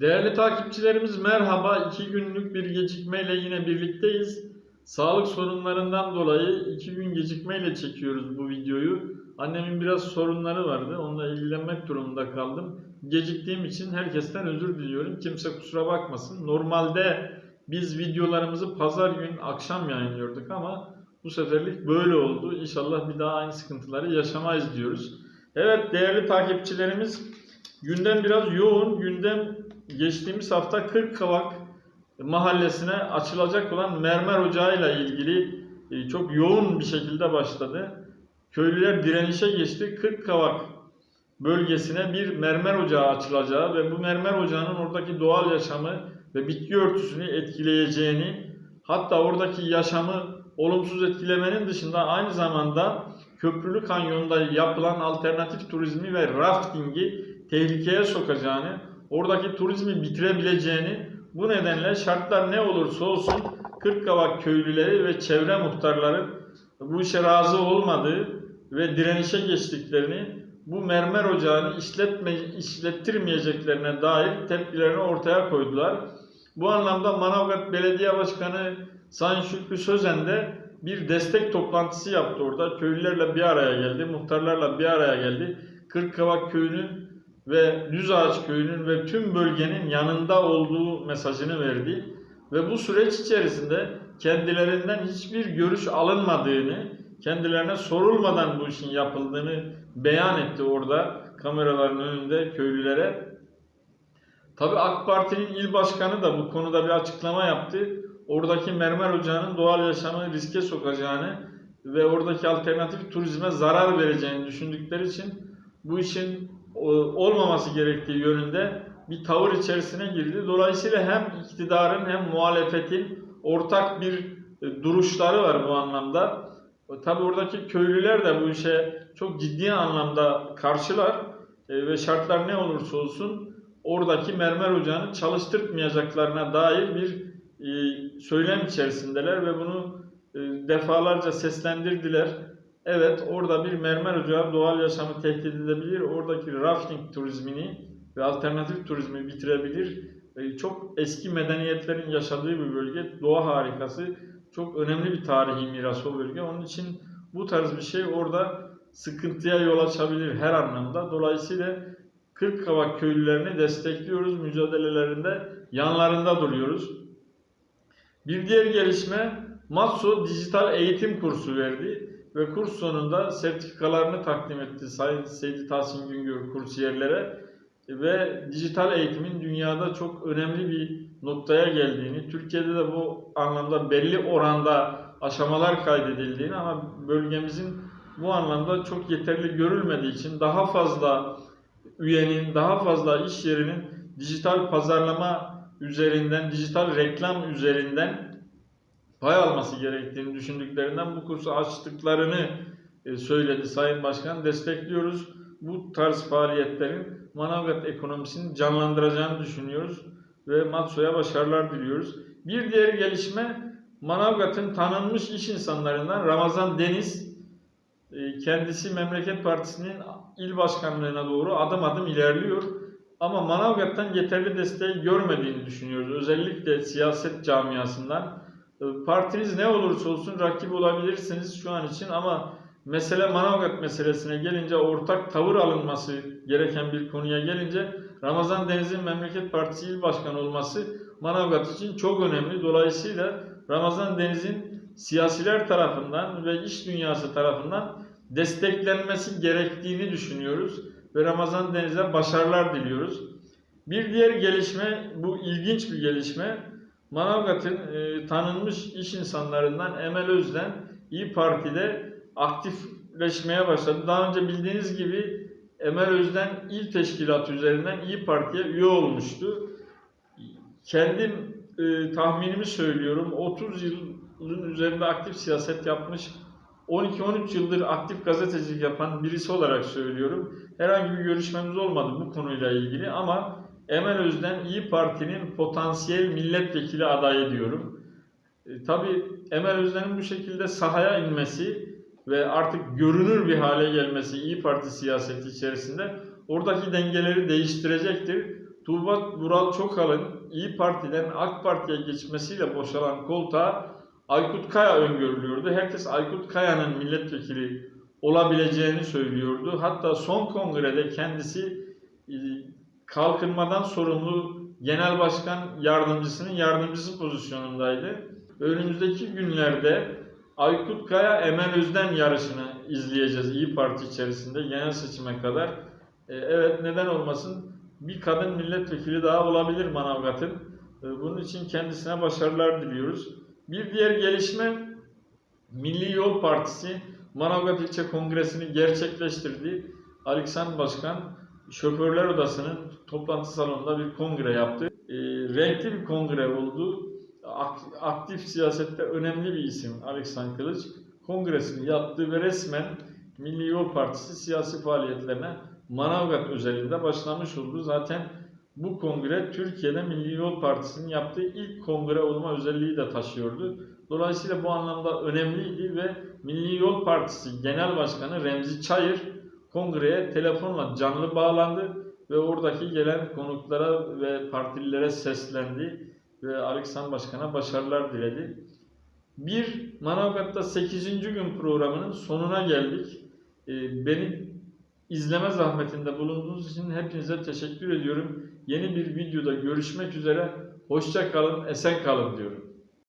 Değerli takipçilerimiz merhaba. İki günlük bir gecikmeyle yine birlikteyiz. Sağlık sorunlarından dolayı iki gün gecikmeyle çekiyoruz bu videoyu. Annemin biraz sorunları vardı. Onunla ilgilenmek durumunda kaldım. Geciktiğim için herkesten özür diliyorum. Kimse kusura bakmasın. Normalde biz videolarımızı pazar gün akşam yayınlıyorduk ama bu seferlik böyle oldu. İnşallah bir daha aynı sıkıntıları yaşamayız diyoruz. Evet değerli takipçilerimiz gündem biraz yoğun. Gündem geçtiğimiz hafta Kırkkavak mahallesine açılacak olan mermer ocağıyla ilgili e, çok yoğun bir şekilde başladı. Köylüler direnişe geçti. Kırkkavak bölgesine bir mermer ocağı açılacağı ve bu mermer ocağının oradaki doğal yaşamı ve bitki örtüsünü etkileyeceğini hatta oradaki yaşamı olumsuz etkilemenin dışında aynı zamanda Köprülü Kanyonu'nda yapılan alternatif turizmi ve raftingi tehlikeye sokacağını, oradaki turizmi bitirebileceğini, bu nedenle şartlar ne olursa olsun Kırkkavak köylüleri ve çevre muhtarları bu işe razı olmadığı ve direnişe geçtiklerini, bu mermer ocağını işletme, işlettirmeyeceklerine dair tepkilerini ortaya koydular. Bu anlamda Manavgat Belediye Başkanı Sayın Şükrü Sözen de bir destek toplantısı yaptı orada. Köylülerle bir araya geldi, muhtarlarla bir araya geldi. Kırkkavak köyünün ve Düzağaç köyünün ve tüm bölgenin yanında olduğu mesajını verdi. Ve bu süreç içerisinde kendilerinden hiçbir görüş alınmadığını, kendilerine sorulmadan bu işin yapıldığını beyan etti orada kameraların önünde köylülere. Tabi AK Parti'nin il başkanı da bu konuda bir açıklama yaptı. Oradaki mermer ocağının doğal yaşamı riske sokacağını ve oradaki alternatif turizme zarar vereceğini düşündükleri için bu işin olmaması gerektiği yönünde bir tavır içerisine girdi. Dolayısıyla hem iktidarın hem muhalefetin ortak bir e, duruşları var bu anlamda. Tabi oradaki köylüler de bu işe çok ciddi anlamda karşılar E, ve şartlar ne olursa olsun oradaki mermer ocağını çalıştırmayacaklarına dair bir e, söylem içerisindeler ve bunu e, defalarca seslendirdiler. Evet orada bir mermer ocağı doğal yaşamı tehdit edebilir. Oradaki rafting turizmini ve alternatif turizmi bitirebilir. E, çok eski medeniyetlerin yaşadığı bir bölge. Doğa harikası. Çok önemli bir tarihi miras o bölge. Onun için bu tarz bir şey orada sıkıntıya yol açabilir her anlamda. Dolayısıyla Kırkkavak köylülerini destekliyoruz. Mücadelelerinde yanlarında duruyoruz. Bir diğer gelişme Matso dijital eğitim kursu verdi ve kurs sonunda sertifikalarını takdim etti Sayın Seydi Tahsin Güngör kursiyerlere ve dijital eğitimin dünyada çok önemli bir noktaya geldiğini, Türkiye'de de bu anlamda belli oranda aşamalar kaydedildiğini ama bölgemizin bu anlamda çok yeterli görülmediği için daha fazla üyenin, daha fazla iş yerinin dijital pazarlama üzerinden, dijital reklam üzerinden pay alması gerektiğini düşündüklerinden bu kursu açtıklarını e, söyledi Sayın Başkan. Destekliyoruz. Bu tarz faaliyetlerin Manavgat ekonomisini canlandıracağını düşünüyoruz ve Matso'ya başarılar diliyoruz. Bir diğer gelişme Manavgat'ın tanınmış iş insanlarından Ramazan Deniz e, kendisi Memleket Partisi'nin il başkanlığına doğru adım adım ilerliyor. Ama Manavgat'tan yeterli desteği görmediğini düşünüyoruz. Özellikle siyaset camiasından. Partiniz ne olursa olsun rakip olabilirsiniz şu an için ama mesele Manavgat meselesine gelince ortak tavır alınması gereken bir konuya gelince Ramazan Deniz'in Memleket Partisi il başkanı olması Manavgat için çok önemli. Dolayısıyla Ramazan Deniz'in siyasiler tarafından ve iş dünyası tarafından desteklenmesi gerektiğini düşünüyoruz ve Ramazan Deniz'e başarılar diliyoruz. Bir diğer gelişme, bu ilginç bir gelişme, Manavgat'ın e, tanınmış iş insanlarından Emel Özden İyi Parti'de aktifleşmeye başladı. Daha önce bildiğiniz gibi Emel Özden il teşkilatı üzerinden İyi Parti'ye üye olmuştu. Kendim e, tahminimi söylüyorum. 30 yılın üzerinde aktif siyaset yapmış 12-13 yıldır aktif gazetecilik yapan birisi olarak söylüyorum. Herhangi bir görüşmemiz olmadı bu konuyla ilgili ama Emel Özden İyi Parti'nin potansiyel milletvekili adayı diyorum. E, tabii Emel Özden'in bu şekilde sahaya inmesi ve artık görünür bir hale gelmesi İyi Parti siyaseti içerisinde oradaki dengeleri değiştirecektir. Tuğba Vural Çokal'ın İyi Parti'den AK Parti'ye geçmesiyle boşalan koltuğa Aykut Kaya öngörülüyordu. Herkes Aykut Kaya'nın milletvekili olabileceğini söylüyordu. Hatta son kongrede kendisi e, kalkınmadan sorumlu genel başkan yardımcısının yardımcısı pozisyonundaydı. Önümüzdeki günlerde Aykut Kaya Emel Özden yarışını izleyeceğiz İyi Parti içerisinde genel seçime kadar. E, evet neden olmasın bir kadın milletvekili daha olabilir Manavgat'ın. E, bunun için kendisine başarılar diliyoruz. Bir diğer gelişme Milli Yol Partisi Manavgat İlçe Kongresi'ni gerçekleştirdi. Aleksan Başkan Şoförler Odası'nın toplantı salonunda bir kongre yaptı. E, renkli bir kongre oldu. Ak- Aktif siyasette önemli bir isim Aleksan Kılıç. Kongresini yaptı ve resmen Milli Yol Partisi siyasi faaliyetlerine Manavgat özelinde başlamış oldu. Zaten bu kongre Türkiye'de Milli Yol Partisi'nin yaptığı ilk kongre olma özelliği de taşıyordu. Dolayısıyla bu anlamda önemliydi ve Milli Yol Partisi Genel Başkanı Remzi Çayır kongreye telefonla canlı bağlandı ve oradaki gelen konuklara ve partililere seslendi ve Aleksan Başkan'a başarılar diledi. Bir Manavgat'ta 8. gün programının sonuna geldik. Ee, Beni izleme zahmetinde bulunduğunuz için hepinize teşekkür ediyorum. Yeni bir videoda görüşmek üzere. Hoşça kalın, esen kalın diyorum.